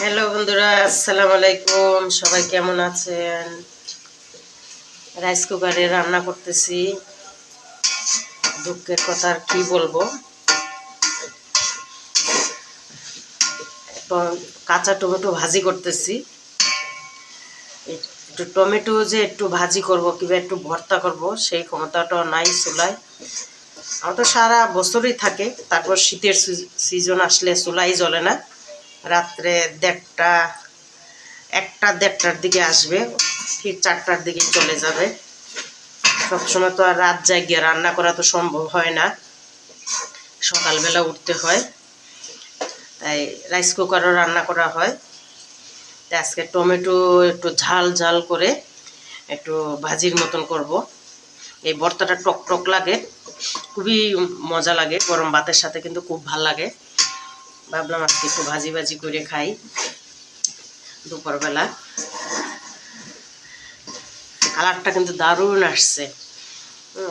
Hello বন্ধুরা, আসসালামু আলাইকুম। সবাই কেমন আছেন? রাইস কুকারে রান্না করতেছি। দুঃখের কথা আর কি বলব? এখন কাঁচা টমেটো ভাজি করতেছি। একটু টমেটো যে একটু ভাজি করব, কিংবা একটু ভর্তা করব, সেই ক্ষমতাটাও নাই চুলায়। আমার তো সারা বছরই থাকে, তারপর শীতের সিজন আসলে চুলাই জ্বলে না। রাত্রে দেড়টা, একটা দেড়টার দিকে আসবে ঠিক চারটার দিকে চলে যাবে। সবসময় তো আর রাত জাগিয়ে রান্না করা তো সম্ভব হয় না। সকালবেলা উঠতে হয়। তাই রাইস কুকারও রান্না করা হয়। তাই আজকে টমেটো একটু ঝাল ঝাল করে একটু ভাজির মতন করব। এই ভর্তাটা টক টক লাগে, খুবই মজা লাগে, গরম ভাতের সাথে কিন্তু খুব ভালো লাগে। ভাবলাম আজকে একটু ভাজি ভাজি করে খাই দুপুরবেলা। কালারটা কিন্তু দারুণ আসছে।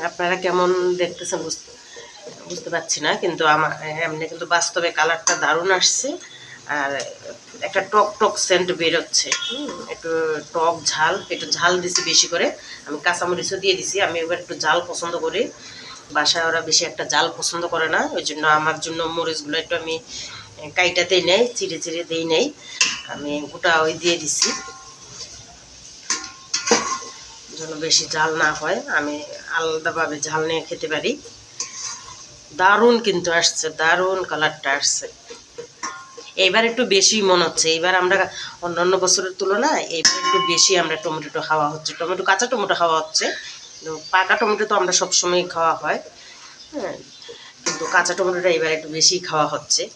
আপনারা কেমন দেখতেছেন বুঝতে বুঝতে পারছি না, কিন্তু আমার, এমনি কিন্তু বাস্তবে কালারটা দারুণ আসছে। আর একটা টক টক সেন্ট বেরোচ্ছে। একটু টক ঝাল, একটু ঝাল দিছি বেশি করে। আমি কাঁচামরিচও দিয়ে দিছি, আমি এবার একটু ঝাল পছন্দ করি। বাসায় ওরা বেশি একটা জাল পছন্দ করে না, ওই জন্য আমার জন্য মরিচগুলো একটু আমি কাইটা দিই নেই, চিড়ে চিড়ে দিই নেই। আমি গোটা ওই দিয়ে দিছি। যেন বেশি ঝাল না হয়, আমি আলাদাভাবে ঝাল নিয়ে খেতে পারি। দারুণ কিন্তু আসছে, দারুণ কালারটা আসছে। এইবার একটু বেশি মনে হচ্ছে। এইবার আমরা অন্যান্য বছরের তুলনায় এইবার একটু বেশি আমরা টমেটো খাওয়া হচ্ছে। টমেটো, কাঁচা টমেটো খাওয়া হচ্ছে। পাকা টমেটো তো আমরা সবসময় খাওয়া হয়। হ্যাঁ কিন্তু কাঁচা টমেটোটা এবার একটু বেশি খাওয়া হচ্ছে।